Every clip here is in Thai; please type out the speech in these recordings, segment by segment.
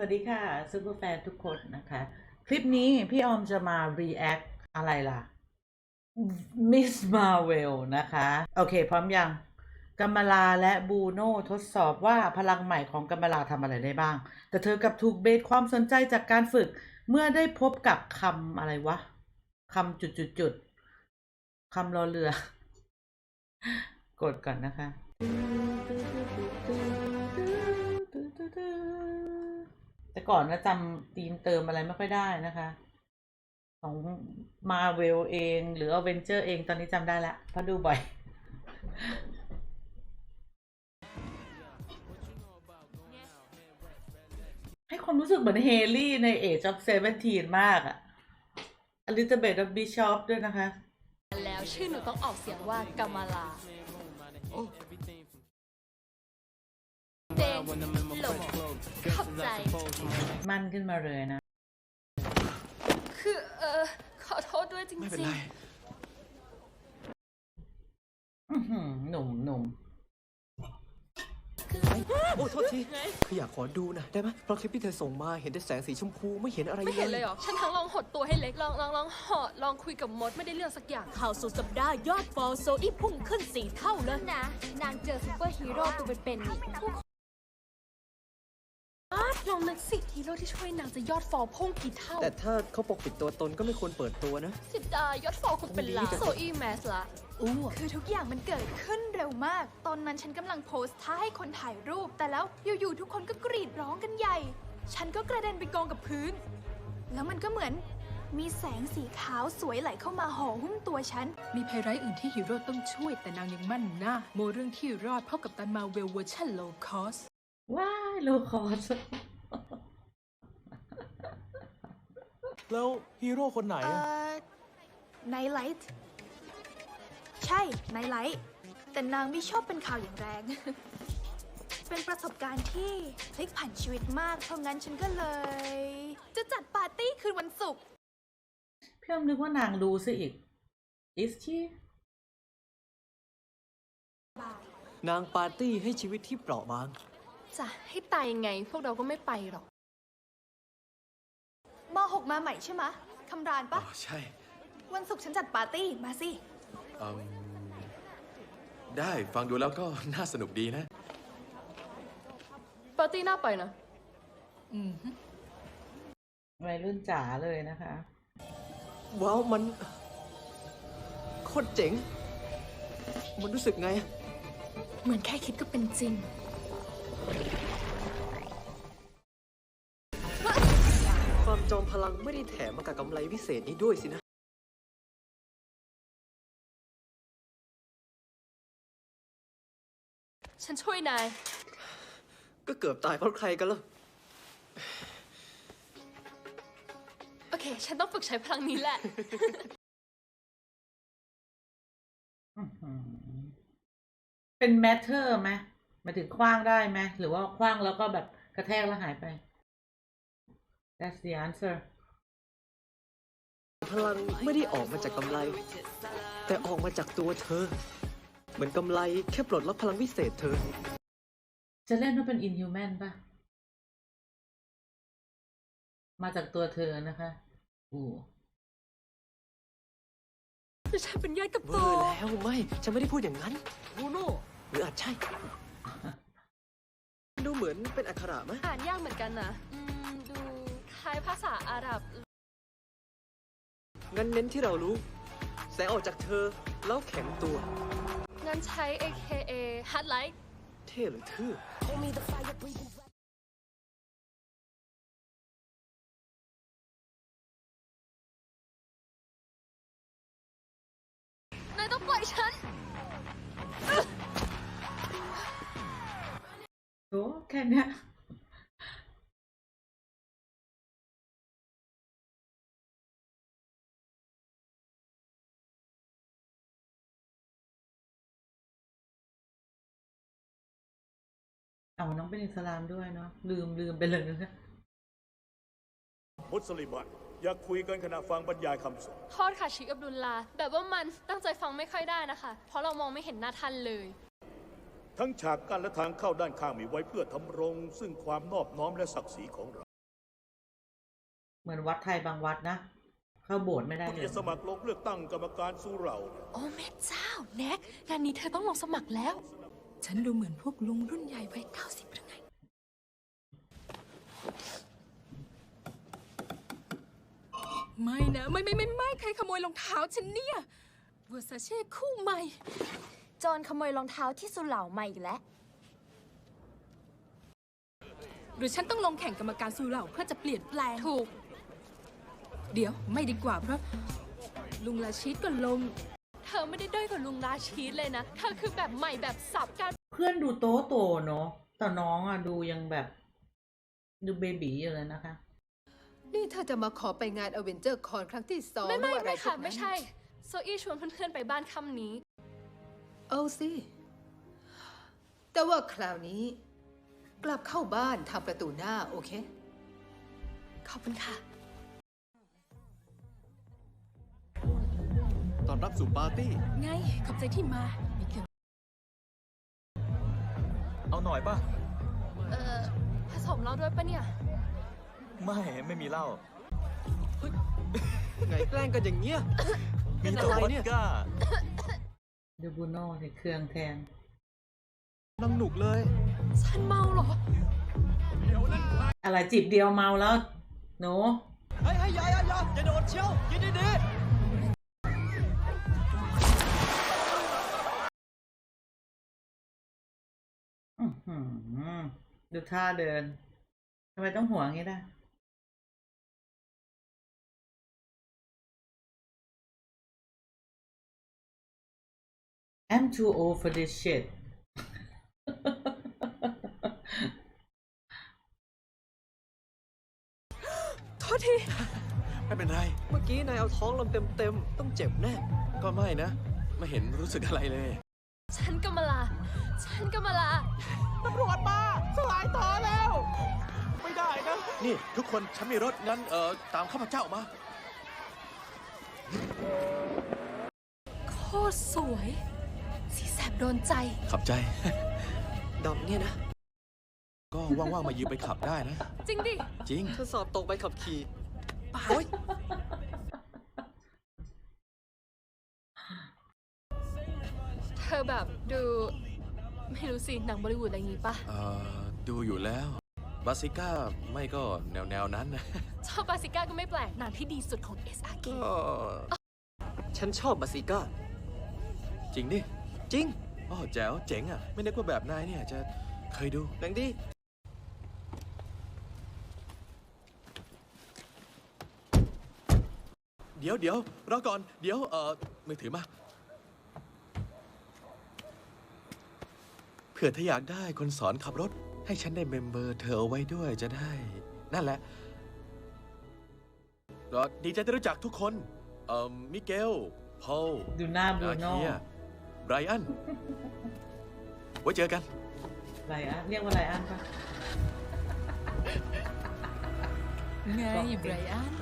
วัสดีค่ะซูเปอร์แฟนทุกคนนะคะ คลิปนี้พี่ออมจะมา react อะไรล่ะ Miss Marvel นะคะ โอเค พร้อมยังกัมลาและบูโน่ทดสอบว่าพลังใหม่ของกัมลาทำอะไรได้บ้าง แต่เธอกับถูกเบสความสนใจจากการฝึก เมื่อได้พบกับคำอะไรวะคำจุดจุดจุดคำรอเรือ กดก่อนนะคะ แต่ก่อนนะจำธีมเติมอะไรไม่ค่อยได้นะคะ ของมาเวลเอง หรืออเวนเจอร์เองตอนนี้จำได้ละเพราะดูบ่อย ให้ความรู้สึกเหมือนเฮลี่ใน Age of Seventeen มากอะอลิซาเบธบิชอปด้วยนะคะ แล้วชื่อหนูต้องออกเสียงว่ากัมมาลา เจนหลงขอบใจ มั่นขึ้นมาเลยนะ คือเออขอโทษด้วยจไม่เป็นริงไรอื้อหือหนุ่มหนุ่มโอ้โทษทีคืออยากขอดูนะ ได้ไหมเพราะคลิปที่เธอส่งมาเห็นแต่แสงสีชมพูไม่เห็นอะไรๆไม่เห็นเลยเหรอ ฉันทั้งลองหดตัวให้เล็ก ลองลองลองหอดลองคุยกับมดไม่ได้เรื่องสักอย่าง ข่าวสุดสัปดาห์ยอดฟอลโซอีพุ่งขึ้นสี่เท่าเลยนะ นางเจอซูเปอร์ฮีโร่ตัวเป็นๆนี่ทุกคน ลองนึกสิฮีโร่ที่ช่วยนางจะยอดฟอลพุ่งกี่เท่า แต่ถ้าเขาปกปิดตัวตนก็ไม่ควรเปิดตัวนะ สิบดายอดฟอลคงเป็นล้านโซอี้แมสละอู้คือทุกอย่างมันเกิดขึ้นเร็วมาก ตอนนั้นฉันกำลังโพสท่าให้คนถ่ายรูป แต่แล้วอยู่ๆทุกคนก็กรีดร้องกันใหญ่ ฉันก็กระเด็นไปกองกับพื้น แล้วมันก็เหมือนมีแสงสีขาวสวยไหลเข้ามาห่อหุ้มตัวฉัน มีภัยร้ายอื่นที่ฮีโร่ต้องช่วยแต่นางยังมั่นหน้า โมเรื่องที่รอดเพราะกับตันมาเวลเวอร์ชันโลคอสว้ายโลคอส แล้วฮีโร่คนไหนเอ่อะอไนไลท์ใช่ไนไลท์แต่นางไม่ชอบเป็นข่าวอย่างแรง เป็นประสบการณ์ที่พลิกผันชีวิตมาก เพราะงั้นฉันก็เลย จะจัดปาร์ตี้คืนวันศุกร์ พี่อมนึกว่านางรู้ซะอีก is she นางปาร์ตี้ให้ชีวิตที่เปราะบาง จะให้ตายยังไง พวกเราก็ไม่ไปหรอก มหกมาใหม่ใช่ไหมะคำรานอ๋ปะอใช่วันศุกร์ฉันจัดปาร์ตี้ มาสิ อืมได้ฟังดูแล้วก็ น่าสนุกดีนะ ปาร์ตี้น่าไปนะ วัยรุ่นจ๋าเลยนะคะ ว้าว มันโคตรเจ๋ง มันรู้สึกไง เหมือนแค่คิดก็เป็นจริง จอมพลังไม่ได้แถมมากับกำไรพิเศษนี้ด้วยสินะ ฉันช่วยนาย ก็เกือบตายเพราะใครกันล่ะ โอเค ฉันต้องฝึกใช้พลังนี้แหละอื้อหือเป็น matter ไหมหมายถึงคว้างได้ไหมหรือว่าคว้างแล้วก็แบบกระแทกแล้วหายไป that's the answer พลังไม่ได้ออกมาจากกำไร แต่ออกมาจากตัวเธอ เหมือนกำไรแค่ปลดล็อกพลังวิเศษเธอ จะเล่นว่าเป็น inhuman ป่ะ มาจากตัวเธอนะคะ อู้ฉันเป็นญาติกับเวโตอร์แล้วไม่ฉันไม่ได้พูดอย่างนั้น บูโน่หรืออาจใช่ ดูเหมือนเป็นอักขระไหมอ่านยากเหมือนกันนะอืม ดูคล้ายภาษาอาหรับ งั้นเน้นที่เรารู้ แสงออกจากเธอแล้วแข็งตัว งั้นใช้ AKA Hard Light เท่หรือทื่อ นายต้องปล่อยฉัน โอ้แค่เนี้ย เอาน้องเป็นอิสลามด้วยเนาะลืมลืมไปเลยนะมุสลิมันอยากคุยกันขณะฟังบรรยายคำสอนโทษค่ะชิคอับดุลลา แบบว่ามันตั้งใจฟังไม่ค่อยได้นะคะ เพราะเรามองไม่เห็นหน้าท่านเลย ทั้งฉากกั้นและทางเข้าด้านข้างมีไว้เพื่อทำรง ซึ่งความนอบน้อมและศักดิ์ศรีของเรา เหมือนวัดไทยบางวัดนะ เข้าโบสถ์ไม่ได้คุณเลยจะสมัครลงเลือกตั้งกรรมการสุเหร่าเนี่ยโอ้แม่เจ้าแน็กงานนี้เธอต้องลงสมัครแล้ว ฉันดูเหมือนพวกลุงรุ่นใหญ่วัยเก้าสิบหรือไง ไม่นะไม่ไม่ไม่ไม่ใครขโมยรองเท้าฉันเนี่ยเวอร์ซาเช่คู่ใหม่ โจรขโมยรองเท้าที่สุเหร่ามาอีกแล้ว หรือฉันต้องลงแข่งกรรมการสูเหล่าเพื่อจะเปลี่ยนแปลง ถูก เดี๋ยวไม่ดีกว่าเพราะ ลุงลาชิดก็ลง เธอไม่ได้ด้อยกว่าลุงราชีสเลยนะ เธอคือแบบใหม่แบบสับการเพื่อนดูโตโตเนาะแต่น้องอะดูยังแบบ ดูเบบีอยู่เลยนะคะ นี่เธอจะมาขอไปงานอเวนเจอร์คอนครั้งที่สองไม่ไม่หรือว่าอะไรไม่ค่ะพวกนั้นไม่ใช่ โซอี้ชวนเพื่อนๆไปบ้านค่ำนี้ เอาสิ แต่ว่าคราวนี้ กลับเข้าบ้านทางประตูหน้าโอเค ขอบคุณค่ะ ตอนรับสู่ปาร์ตี้ ไง ขอบใจที่มามีเกี่ยวเอาหน่อยป่ะ เออผสมเราด้วยปะเนี่ย ไม่ไม่มีเหล้า ไงแกล้งกันอย่างเงี้ย มีเป็นแต่อะไรวอดเนี่ยก้าดูบูโน่ในเครื่องแทนนังหนุกเลย ฉันเมาเหรอ อะไรจิบเดียวเมาแล้วหนู เฮ้ยเฮ้ยอย่าอย่าอย่าอย่าโดดเชียวยินดีอื้ ดูท่าเดินทำไมต้องหัวงี้ได้ I'm too old for this shit โทษที ไม่เป็นไร เมื่อกี้นายเอาท้องลมเต็มเต็มๆ ต้องเจ็บแน่ ก็ไม่นะ ไม่เห็นรู้สึกอะไรเลย ฉันกำมะลา ฉันกำมะลานี่ทุกคนฉันมีรถงั้นเอ่อตามข้าพเจ้ามา โคตรสวย สีแสบโดนใจ ขับใจ ดำเนี่ยนะ ก็ว่างๆมายืมไปขับได้นะ จริงดิ จริง เธอสอบตกไปขับขี่เธอแบบดู ไม่รู้สิหนังบอลิวูดอะไรอย่างงี้ปะเอ่อดูอยู่แล้วบาซิก้าไม่ก็แนวแนวๆนั้นนะชอบบาซิก้าก็ไม่แปลกหนังที่ดีสุดของ SRK ก็ฉันชอบบาซิก้า จริงดิจริงอ๋อแจ๋วเจ๋งอะ ไม่นึกว่าแบบนายเนี่ยจะเคยดู หนังดี เดี๋ยวเดี๋ยวรอก่อน เดี๋ยวเอ่อมือถือมา ผื่อถ้าอยากได้คนสอนขับรถ ให้ฉันได้เมมเบอร์เธอเอาไว้ด้วยจะได้ นั่นแหละก็ดีใจที่รู้จักทุกคน เอ่อมิเกลพอลดูหน้าบูอาโน่เคียไบรอัน ไว้เจอกันไรอันเรียกว่าไรอันปะไงไบรอัน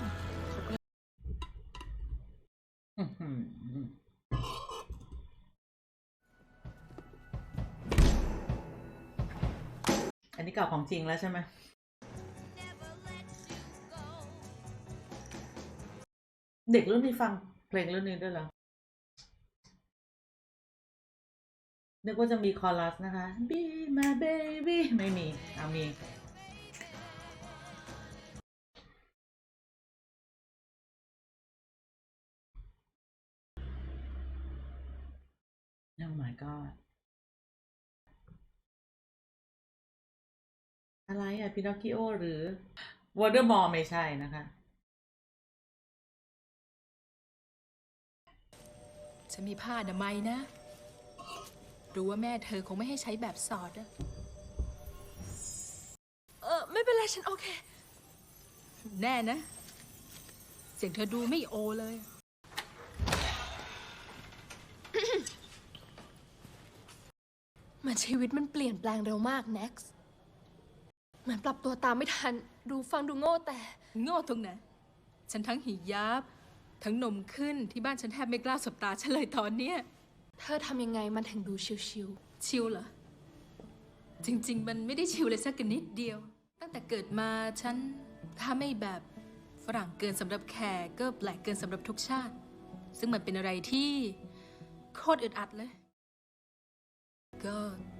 เก่าของจริงแล้วใช่ไหมเด็กรุ่นนี้ฟังเพลงรุ่นนี้ด้วยเหรอ นึกว่าจะมีคอรัสนะคะ Be my baby ไม่มี เอามี Oh my god พินอคคิโอหรือวอเ e อร์มอไม่ใช่นะคะฉันมีผ้าอนามัยนะ รู้ว่าแม่เธอคงไม่ให้ใช้แบบสอดอะเออไม่เป็นไรฉันโอเค แน่นะ เสียงเธอดูไม่โอเลยเหมือนชีวิตมันเปลี่ยนแปลงเร็วมาก Nex เหมือนปรับตัวตามไม่ทัน ดูฟังดูโง่แต่ โง่ตรงไหนฉันทั้งหิยับ ทั้งนมขึ้นที่บ้านฉันแทบไม่กล้าสบตาฉันเลยตอนเนี้ยเธอทำยังไงมันถึงดูชิวชิลเหรอ จริง ๆ มันไม่ได้ชิลเลยสักนิดเดียว ตั้งแต่เกิดมาฉันถ้าไม่แบบฝรั่งเกินสำหรับแขกก็แปลกเกินสำหรับทุกชาติ ซึ่งมันเป็นอะไรที่โคตรอึดอัดเลย ก็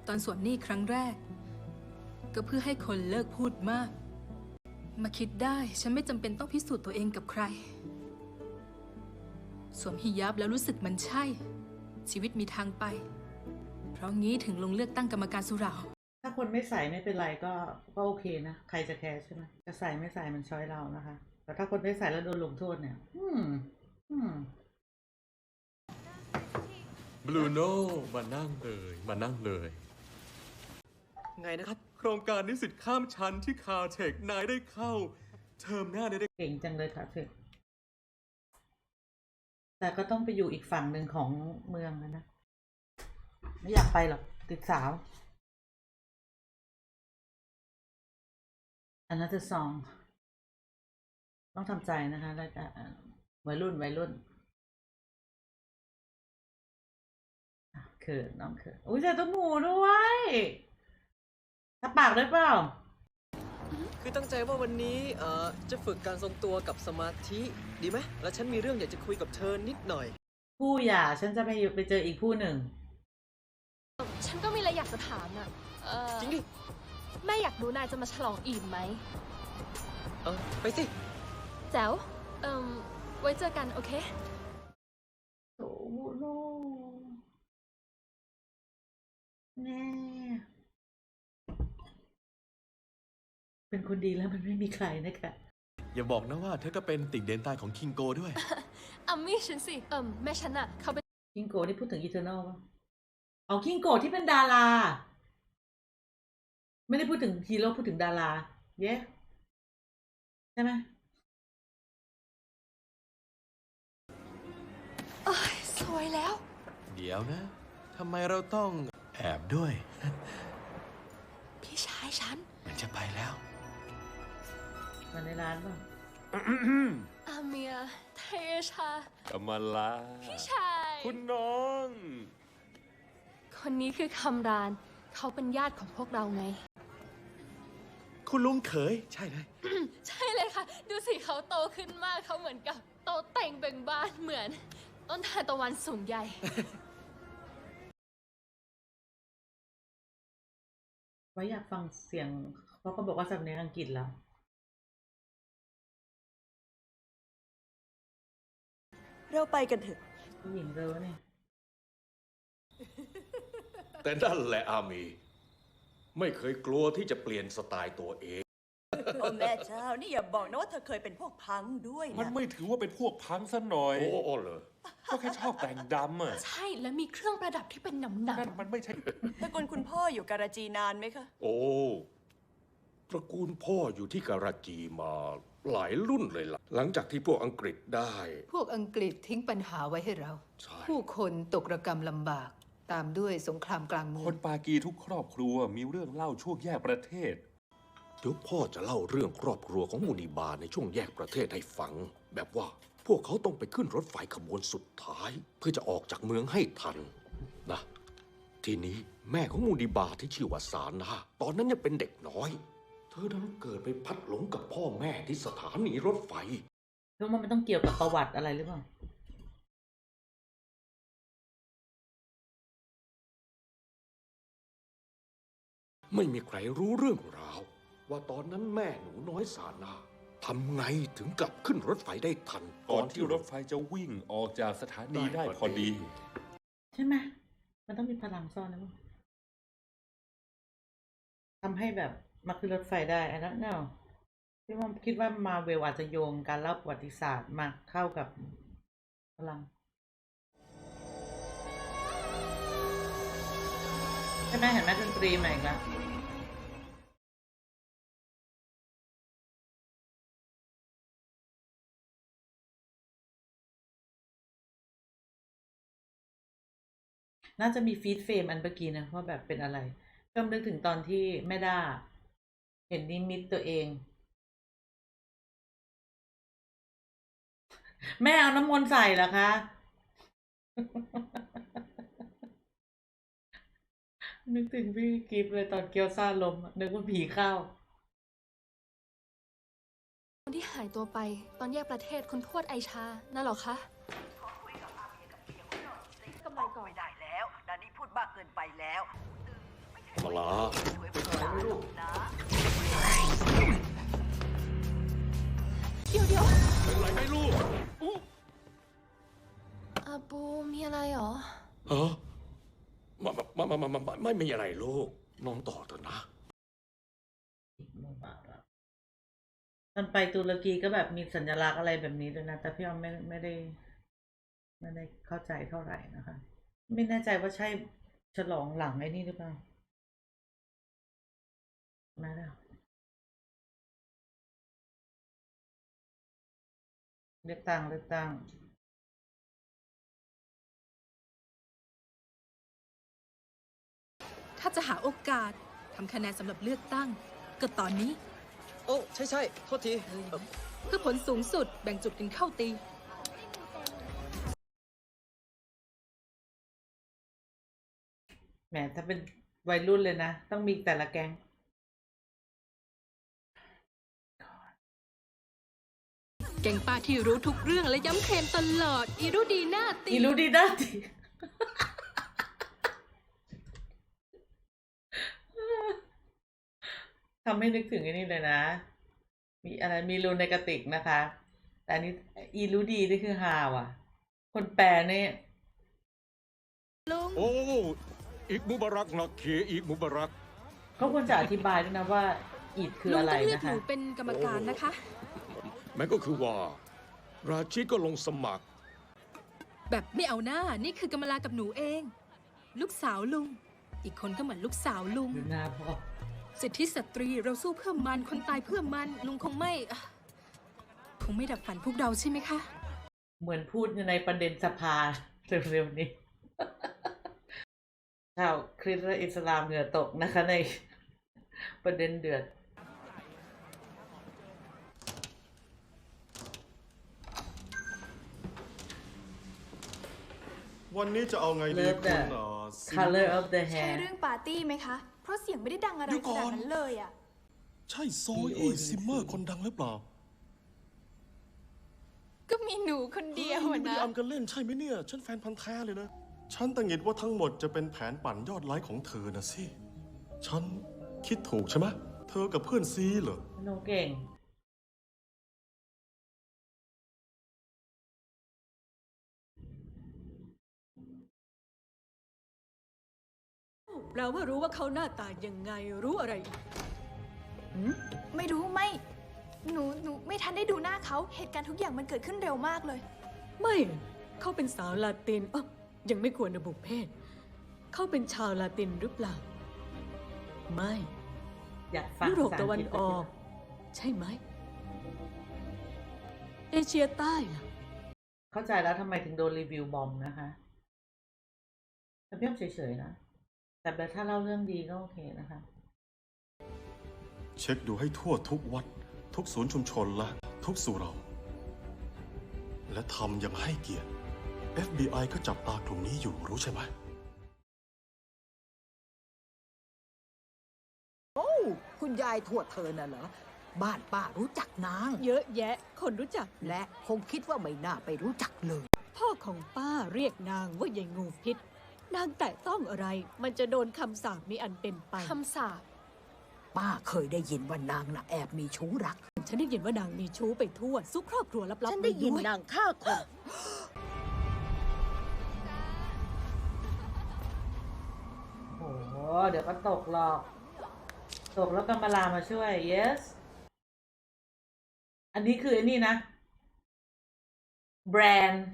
ตอนสวมหนี้ครั้งแรก ก็เพื่อให้คนเลิกพูดมาก มาคิดได้ฉันไม่จำเป็นต้องพิสูจน์ตัวเองกับใคร สวมฮิญาบแล้วรู้สึกมันใช่ ชีวิตมีทางไป เพราะงี้ถึงลงเลือกตั้งกรรมการสุเหราถ้าคนไม่ใส่ไม่เป็นไรก็ก็โอเคนะ ใครจะแคร์ใช่ไหมจะใส่ไม่ใส่มันช้อยเรานะคะ แต่ถ้าคนไม่ใส่แล้วโดนลงโทษเนี่ย อืม อืมบลูโน่มานั่งเลย มานั่งเลย ไงนะครับ โครงการนิสิตข้ามชั้นที่คาเทคนายได้เข้า เทอมหน้าได้ได้เก่งจังเลยค่ะเธอแต่ก็ต้องไปอยู่อีกฝั่งหนึ่งของเมืองนะนะ ไม่อยากไปหรอกติดสาว อันนั้นจะซอง ต้องทำใจนะคะแล้วก็วัยรุ่นวัยรุ่นเขินน้องเขินอุ้ยใส่ต้มหูด้วย ถ้าปากด้วยเปล่า คือตั้งใจว่าวันนี้เอ่อจะฝึกการทรงตัวกับสมาธิดีไหมแล้วฉันมีเรื่องอยากจะคุยกับเธอนิดหน่อย ผู้หย่าฉันจะไปอยู่ไปเจออีกผู้หนึ่ง ฉันก็มีอะไรอยากจะถามอะเออจริงดิแม่อยากรู้นายจะมาฉลองอีดไหมเออไปสิ แจ๋วเอ่มไว้เจอกันโอเค โอ้โหแน่ เป็นคนดีแล้วมันไม่มีใครนะคะ อย่าบอกนะว่าเธอก็เป็นติ่งเดนตายของคิงโกด้วยอัมมี่ฉันสิ เอ่มแม่ฉันอะเขาเป็นคิงโกนี่พูดถึงอีเทอร์นอลป่ะอ๋อคิงโกที่เป็นดารา ไม่ได้พูดถึงฮีโร่พูดถึงดารา เย้ใช่ไหมเอ้ยสวยแล้ว เดี๋ยวนะทำไมเราต้องแอบด้วย พี่ชายฉัน มันจะไปแล้ว มาในร้านป่ะอาเมียเทชา กำมาลาพี่ชาย คุณน้อง คนนี้คือคำราน เขาเป็นญาติของพวกเราไง คุณลุงเขย ใช่เลย ใช่เลยค่ะ ดูสิเขาโตขึ้นมากเขาเหมือนกับ โตแต่งเบ่งบานเหมือน ต้นทานตะวันสูงใหญ่ ไว้อยากฟังเสียง เพราะเขาบอกว่าสำเนียงอังกฤษแล้ว เราไปกันเถอะ ผู้หญิงเรอเนี่ย แต่นั่นแหละอามี ไม่เคยกลัวที่จะเปลี่ยนสไตล์ตัวเอง โอ้แม่เจ้า นี่อย่าบอกนะว่าเธอเคยเป็นพวกพังด้วยมันนะไม่ถือว่าเป็นพวกพังซะหน่อย โอ้โอ้เลยก็แค่ชอบแต่งดำอะใช่และมีเครื่องประดับที่เป็นหนำหนันั่นมันไม่ใช่ ตระกูลคุณพ่ออยู่การาจีนานไหมคะ โอ้ตระกูลพ่ออยู่ที่การาจีมา หลายรุ่นเลยล่ะ หลังจากที่พวกอังกฤษได้ พวกอังกฤษทิ้งปัญหาไว้ให้เรา ใช่ ผู้คนตกระกรรมลำบาก ตามด้วยสงครามกลางเมืคองนปากีทุกครอบครัวมีเรื่องเล่าช่วงแยกประเทศ เดี๋ยวพ่อจะเล่าเรื่องครอบครัวของมูนีบาในช่วงแยกประเทศให้ฟัง แบบว่าพวกเขาต้องไปขึ้นรถไฟขบวนสุดท้าย เพื่อจะออกจากเมืองให้ทันนะทีนี้แม่ของมูนีบาที่ชื่อว่าสานาตอนนั้นยังเป็นเด็กน้อยเธ อนั้นเกิดไปพัดหลงกับพ่อแม่ที่สถานีรถไฟเพราะว่ามันต้องเกี่ยวกับประวัติอะไรหรือเปล่า ไม่มีใครรู้เรื่องราว ว่าตอนนั้นแม่หนูน้อยสานาทำไงถึงกลับขึ้นรถไฟได้ทัน ก่อนที่รถไฟจะวิ่งออกจากสถานีได้พอดี ใช่ไหมมันต้องมีพลังซ่อนนะมั้งทำให้แบบ มาขึ้นรถไฟได้อันนั้นเนาะพี่ว่าคิดว่ามาเวลอาจจะโยงการเล่าประวัติศาสตร์มาเข้ากับพลังใช่ไหมเห็นไหมดนตรีใหม่อีกแล้วน่าจะมีฟีดเฟรมอันเมื่อกี้นะว่าแบบเป็นอะไรก็นึกถึงตอนที่แม่ด้า เห็นนิมิตตัวเอง แม่เอาน้ำมนต์ใส่เหรอคะ นึกถึงพี่กิฟต์เลยตอนเกียวซ่าลมอะนึกว่าผีเข้า คนที่หายตัวไปตอนแยกประเทศคุณทวดไอชา นั่นเหรอคะกำไรก่อนได้แล้วดานี่พูดมากเกินไปแล้ว มาลาเดี๋ยวเดี๋ยวเป็นไรไหมลูกอาปูมีอะไรเหรอฮะมามามามามามาไม่มีอะไรลูก น้องต่อเถอะนะตอนไปตุรกีก็แบบมีสัญลักษณ์อะไรแบบนี้ด้วยนะ แต่พี่ออมไม่ไม่ได้ ไม่ได้เข้าใจเท่าไหร่นะคะ ไม่แน่ใจว่าใช่ฉลองหลังไอ้นี่หรือเปล่า ไม่ได้เลือกตั้งเลือกตั้งถ้าจะหาโอกาสทำคะแนนสำหรับเลือกตั้ง ก็ตอนนี้ โอ้ ใช่ใช่โทษทีเอ่อเพื่อผลสูงสุดแบ่งจุดกันเข้าตี แหมถ้าเป็นวัยรุ่นเลยนะ ต้องมีแต่ละแก๊ง แก่งป้าที่รู้ทุกเรื่องและย้ำเคลมตลอด อีรู้ดีหน้าตีอีรู้ดีนะตีทำให้นึกถึงไอ้นี่เลยนะ มีอะไรมีรูในกระติกนะคะ แต่อันนี้อีรู้ดีนี่คือฮาว่ะ คนแปลเนี่ยโอ้ อีกมุบารักนะเคอีกมุบารัก เขาควรจะอธิบายด้วยนะว่าอีดคือลุงอะไรต้องเลือกนะหนูคะเป็นกรรมการนะคะ แม้ก็คือว่า ราชิดก็ลงสมัคร แบบไม่เอาหน้า นี่คือกำมลากับหนูเอง ลูกสาวลุง อีกคนก็เหมือนลูกสาวลุง ดูหน้าพ่อสิทธิสตรีเราสู้เพื่อมันคนตายเพื่อมันลุงคงไม่อะคงไม่ดับฝันพวกเราใช่ไหมคะ เหมือนพูดในประเด็นสภาเร็วๆนี้ ชาวคริสต์และอิสลามเหงื่อตกนะคะใน ประเด็นเดือด วันนี้จะเอาไงดี Love คุณ the เอ่อซิม color of the ใช่ hair เรื่องปาร์ตี้ไหมคะ เพราะเสียงไม่ได้ดังอะไรเดี๋ยวขก่อน นาดนั้นเลยอะใช่โซอี้ซิมเมอร์คนดังหรือเปล่าก็มีหนูคนเดียวฮ้อะนี่ไม่นะ ได้อำกันเล่นใช่ไหมเนี่ย ฉันแฟนพันธ์แท้เลยนะ ฉันตังหงิดว่าทั้งหมดจะเป็นแผนปั่นยอดไลค์ของเธอนะสิ ฉันคิดถูกใช่ไหมเธอกับเพื่อนซีเหรอ หนูเก่ง แปลว่ารู้ว่าเขาหน้าตายังไงรู้อะไรอีกไม่รู้ไม่ หนูหนูไม่ทันได้ดูหน้าเขาเหตุการณ์ทุกอย่างมันเกิดขึ้นเร็วมากเลย ไม่เขาเป็นสาวลาตินอ๊ะยังไม่ควรระบุเพศ เขาเป็นชาวลาตินหรือเปล่า ไม่อยากฟังยุโรปภาษาตะวันงฤษออก ใช่ไหมเอเชียใต้ล่ะเข้าใจแล้วทำไมถึงโดนรีวิวบอมนะคะแต่พี่อ้อมเฉยๆนะ แต่แบบถ้าเล่าเรื่องดีก็โอเคนะคะ เช็คดูให้ทั่วทุกวัด ทุกศูนย์ชุมชนและทุกสุเหรา และทำอยังให้เกียรติ FBI ก็จับตากลุ่มนี้อยู่รู้ใช่ไหม โอ้คุณยายทวดเธอน่ะเหรอ บ้านป้ารู้จักนาง เยอะแยะ คนรู้จัก และคงคิดว่าไม่น่าไปรู้จักเลย พ่อของป้าเรียกนางว่ายายงูพิษ นางแตะต้องอะไร มันจะโดนคำสาปมีอันเป็นไป คำสาปป้าเคยได้ยินว่านางน่ะแอบมีชู้รัก ฉันได้ยินว่านางมีชู้ไปทั่วซุกครอบครัวลับๆฉันได้ยินว้วนางฆ่าคน โอ้โห เดี๋ยวก็ตกหรอก ตกแล้วกำมะลามาช่วย yes อันนี้คือไอ้นี่นะ แบรนด์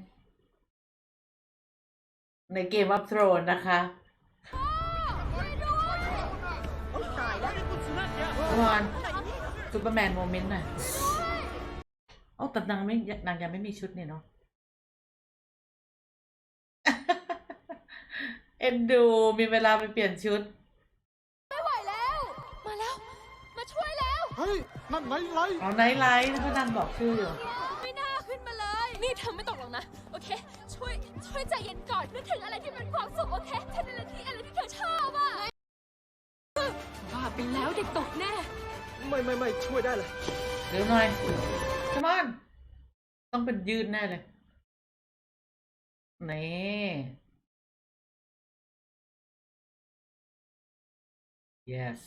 ในเกม of Thrones นะคะวอนซูเปอร์แมนโมเมนต์หน่อยอ๋อแต่นางไม่นางยังไม่มีชุดเนี่ยเนาะเอ็นดูมีเวลาไปเปลี่ยนชุด ไม่ไหวแล้ว มาแล้ว มาช่วยแล้ว เฮ้ย นั่นไหนไลท์เอาไนท์ไลท์เขาดังบอกชื่ออยู่ไม่น่าขึ้นมาเลย นี่เธอไม่ตกหรอกนะ โอเค ช่วยช่วยใจเย็นก่อนนึกถึงอะไรที่เป็นความสุขโอเคทำอะไรที่อะไรที่เธอชอบอะบ้าไปแล้วเด็กตกแน่ไม่ไม่ไม่ช่วยได้เลยเร็วหน่อย come on ต้องเป็นยืดแน่เลยนี่ yes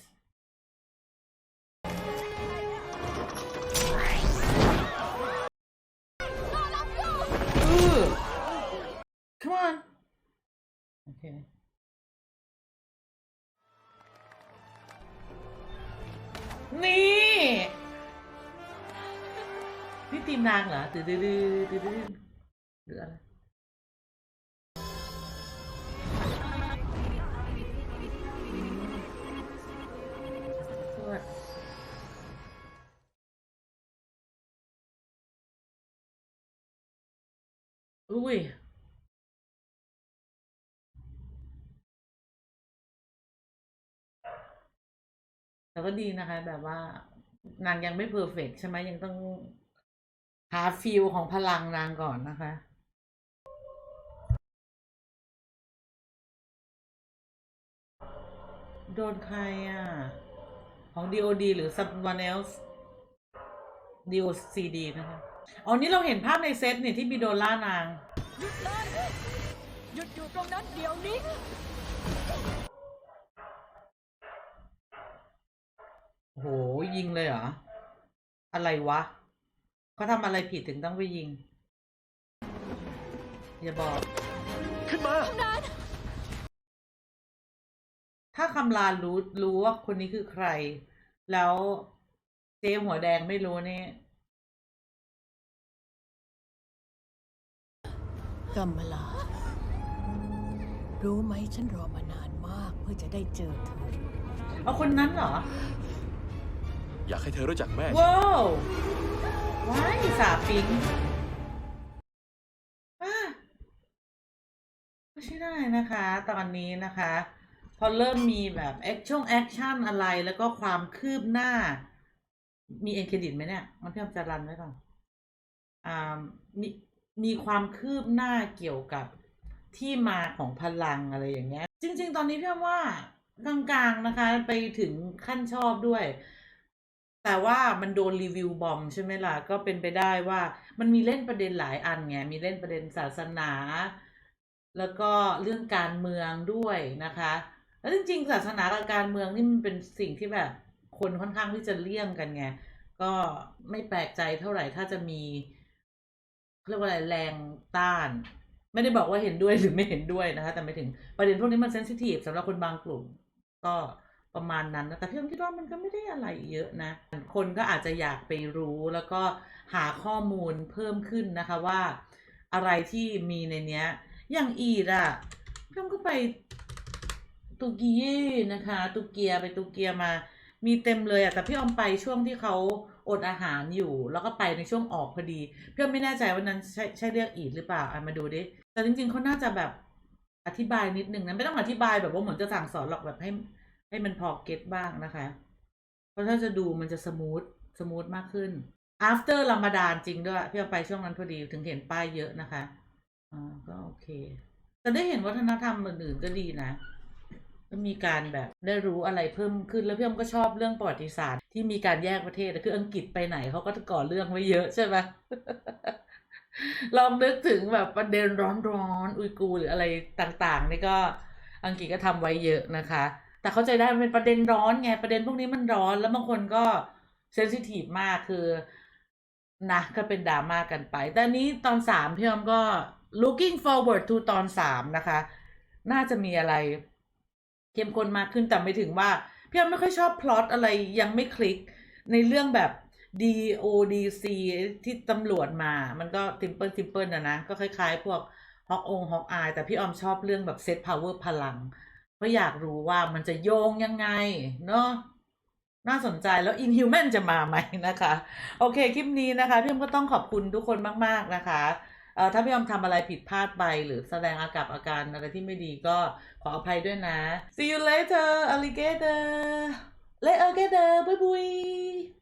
โอเคนี่นี่ตีมนางเหรอดื้อดื้อดื้อดื้อดื้อหรืออะไรสวดอุ้ย แต่ก็ดีนะคะ แบบว่านางยังไม่เพอร์เฟกใช่ไหมยังต้องหาฟิลของพลังนางก่อนนะคะโดนใครอะ ของ DOD หรือ someone else DOCD นะคะ อ๋อ นี่เราเห็นภาพในเซตเนี่ยที่มีโดนล่านาง หยุดเลย หยุดอยู่ตรงนั้นเดี๋ยวนี้ โอ้โหยิงเลยเหรอ อะไรวะเขาทำอะไรผิดถึงต้องไปยิง อย่าบอก ขึ้นมา ถ้าคำลารู้รู้ว่าคนนี้คือใคร แล้วเจ๊หัวแดงไม่รู้นี่กัมมาลา รู้ไหมฉันรอมานานมากเพื่อจะได้เจอเธอเอาคนนั้นเหรอ อยากให้เธอรู้จักแม่ ว้าวว้ายสาปิงอะไม่ใช่ได้นะคะ ตอนนี้นะคะ พอเริ่มมีแบบแอคชั่นแอคชั่นอะไรแล้วก็ความคืบหน้า มีเอ็นเครดิตไหมเนี่ย มันพี่มจะรันไว้ก่อนอ่ามีมีความคืบหน้าเกี่ยวกับที่มาของพลังอะไรอย่างเงี้ย จริง ๆ ตอนนี้เพี่อมว่ากลางๆนะคะ ไปถึงขั้นชอบด้วย แต่ว่ามันโดนรีวิวบอมใช่ไหมล่ะ ก็เป็นไปได้ว่ามันมีเล่นประเด็นหลายอันไง มีเล่นประเด็นศาสนา แล้วก็เรื่องการเมืองด้วยนะคะ แล้วจริงๆ ศาสนากับการเมืองนี่มันเป็นสิ่งที่แบบคนค่อนข้างที่จะเลี่ยงกันไง ก็ไม่แปลกใจเท่าไหร่ถ้าจะมีเขาเรียกว่าอะไรแรงต้าน ไม่ได้บอกว่าเห็นด้วยหรือไม่เห็นด้วยนะคะ แต่ไม่ถึงประเด็นพวกนี้มันเซนซิทีฟสำหรับคนบางกลุ่ม ก็ ประมาณนั้นนะแต่พี่อมคิดว่ามันก็ไม่ได้อะไรเยอะนะ คนก็อาจจะอยากไปรู้แล้วก็หาข้อมูลเพิ่มขึ้นนะคะว่า อะไรที่มีในเนี้ย อย่างอีดอะพี่อมก็ไปตุกียนะคะ ตุเกียไปตุเกียมา มีเต็มเลยอะแต่พี่ออมไปช่วงที่เขาอดอาหารอยู่ แล้วก็ไปในช่วงออกพอดีพี่ออมไม่แน่ใจว่านั้นใช่ใช่เรียกอีดหรือเปล่าอะมาดูดิแต่จริงๆเขาน่าจะแบบอธิบายนิดนึงนะไม่ต้องอธิบายแบบว่าเหมือนจะสั่งสอนหรอกแบบให้ ให้มันพอเก็ตบ้างนะคะ เพราะถ้าจะดูมันจะสมูทสมูทมากขึ้น after ร a มดานจริงด้วยพี่เอาไปช่วงนั้นพอดีถึงเห็นป้ายเยอะนะคะอ่าก็โอเคแต่ได้เห็นวัฒนธรรมอื่นๆก็ดีนะก็มีการแบบได้รู้อะไรเพิ่มขึ้นแล้วพี่อมก็ชอบเรื่องประวัติศาสตร์ที่มีการแยกประเทศคืออังกฤษไปไหนเขาก็ก่อเรื่องไว้เยอะใช่ไหมลองนึกถึงแบบประเด็นร้อนๆอุยกูร์หรืออะไรต่างๆนี่ก็อังกฤษก็ทำไว้เยอะนะคะ แต่เข้าใจได้มันเป็นประเด็นร้อนไงประเด็นพวกนี้มันร้อน แล้วบางคนก็เซนซิทีฟมากคือนะก็เป็นดราม่ากันไป แต่นี้ตอนสามพี่อมก็ looking forward to ตอนสามนะคะ น่าจะมีอะไรเข้มข้นมากขึ้นแต่ไม่ถึงว่าพี่อมไม่ค่อยชอบพล็อตอะไรยังไม่คลิกในเรื่องแบบ DODC ที่ตำรวจมา มันก็ทิมเปิลทิมเปิลนะนะ ก็คล้ายๆ พวกฮอกองฮอกอายแต่พี่ออมชอบเรื่องแบบเซตพาวเวอร์พลัง เพราะอยากรู้ว่ามันจะโยงยังไง เนาะน่าสนใจแล้ว Inhuman จะมาไหมนะคะ โอเค คลิปนี้นะคะพี่อมก็ต้องขอบคุณทุกคนมาก ๆ นะคะเอ่อถ้าพี่อมทำอะไรผิดพลาดไป หรือแสดงอากับอาการอะไรที่ไม่ดีก็ขออภัยด้วยนะ See you later alligator later alligator บ๊ายบาย